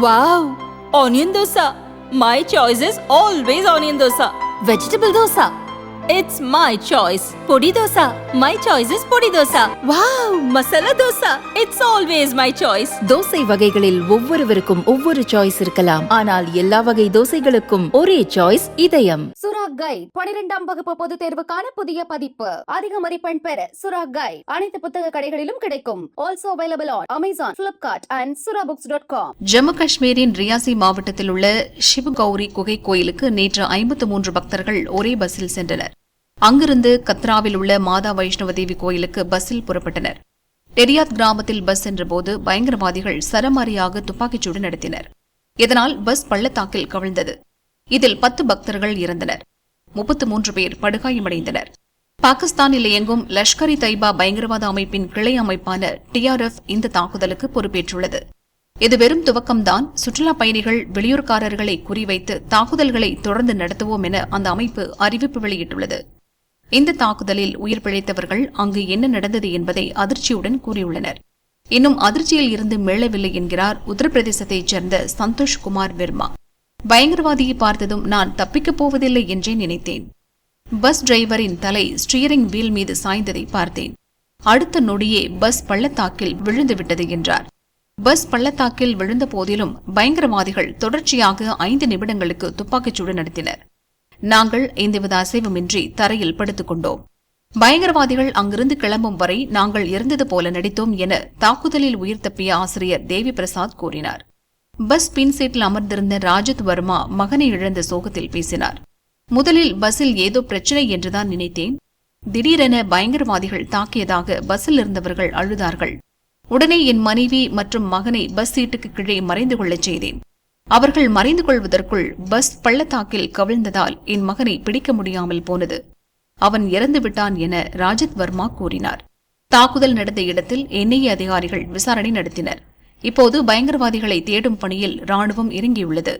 Wow! Onion dosa. My choice is always onion dosa. Vegetable dosa. It's my choice. Podi dosa. My choice is podi dosa. Wow! Masala dosa. It's always my choice. Dosa வகைகளில் ஒவ்வொருவருக்கும் ஒவ்வொரு choice இருக்கலாம் ஆனால் எல்லா வகை தோசைகளுக்கும் ஒரே choice இதயம் சுரா கைட் பனிரெண்டாம் வகுப்பு பொதுத் தேர்வுக்கான புதிய பதிப்பு. அதிக மதிப்பெண் பெற சுரா கைட் அனைத்து புத்தக கடைகளிலும் கிடைக்கும். Also available on Amazon Flipkart and Sura books dot com Jammu காஷ்மீரின் ரியாசி மாவட்டத்தில் உள்ள சிவகௌரி குகை கோயிலுக்கு நேற்று ஐம்பத்து மூன்று பக்தர்கள் ஒரே பஸ்ஸில் சென்றனர். அங்கிருந்து கத்ராவில் உள்ள மாதா வைஷ்ணவ தேவி கோயிலுக்கு பஸ்ஸில் புறப்பட்டனர். டெரியாத் கிராமத்தில் பஸ் சென்றபோது பயங்கரவாதிகள் சரமாரியாக துப்பாக்கிச்சூடு நடத்தினர். இதனால் பஸ் பள்ளத்தாக்கில் கவிழ்ந்தது. இதில் பத்து பக்தர்கள் இறந்தனர். முப்பத்து மூன்று பேர் படுகாயமடைந்தனர். பாகிஸ்தானில் இயங்கும் லஷ்கர் இ தைபா பயங்கரவாத அமைப்பின் கிளை அமைப்பான டிஆர்எஃப் இந்த தாக்குதலுக்கு பொறுப்பேற்றுள்ளது. இது வெறும் துவக்கம்தான். சுற்றுலா பயணிகள் வெளியூர்காரர்களை குறிவைத்து தாக்குதல்களை தொடர்ந்து நடத்துவோம் என அந்த அமைப்பு அறிவிப்பு வெளியிட்டுள்ளது. இந்த தாக்குதலில் உயிர் பிழைத்தவர்கள் அங்கு என்ன நடந்தது என்பதை அதிர்ச்சியுடன் கூறியுள்ளனர். இன்னும் அதிர்ச்சியில் இருந்து மீளவில்லை என்கிறார் உத்தரப்பிரதேசத்தைச் சேர்ந்த சந்தோஷ் குமார் வெர்மா. பயங்கரவாதியை பார்த்ததும் நான் தப்பிக்கப் போவதில்லை என்றே நினைத்தேன். பஸ் டிரைவரின் தலை ஸ்டீரிங் வீல் மீது சாய்ந்ததை பார்த்தேன். அடுத்த நொடியே பஸ் பள்ளத்தாக்கில் விழுந்துவிட்டது என்றார். பஸ் பள்ளத்தாக்கில் விழுந்த போதிலும் பயங்கரவாதிகள் தொடர்ச்சியாக ஐந்து நிமிடங்களுக்கு துப்பாக்கிச்சூடு நடத்தினர். நாங்கள் எந்தவித அசைவுமின்றி தரையில் படுத்துக் கொண்டோம். பயங்கரவாதிகள் அங்கிருந்து கிளம்பும் வரை நாங்கள் இருந்தது போல நடித்தோம் என தாக்குதலில் உயிர் தப்பிய ஆசிரியர் தேவி பிரசாத் கூறினார். பஸ் பின் சீட்டில் அமர்ந்திருந்த ராஜத் வர்மா மகனை இழந்த சோகத்தில் பேசினார் முதலில் பஸ்ஸில் ஏதோ பிரச்சனை என்றுதான் நினைத்தேன். திடீரென பயங்கரவாதிகள் தாக்கியதாக பஸ்ஸில் இருந்தவர்கள் அழுதார்கள். உடனே என் மனைவி மற்றும் மகனை பஸ் சீட்டுக்கு கீழே மறைந்து கொள்ளச் செய்தேன். அவர்கள் மறைந்து கொள்வதற்குள் பஸ் பள்ளத்தாக்கில் கவிழ்ந்ததால் என் மகனை பிடிக்க முடியாமல் போனது. அவன் இறந்து விட்டான் என ராஜத் வர்மா கூறினார். தாக்குதல் நடந்த இடத்தில் என்ஐஏ அதிகாரிகள் விசாரணை நடத்தினர். இப்போது பயங்கரவாதிகளை தேடும் பணியில் ராணுவம் இறங்கியுள்ளது.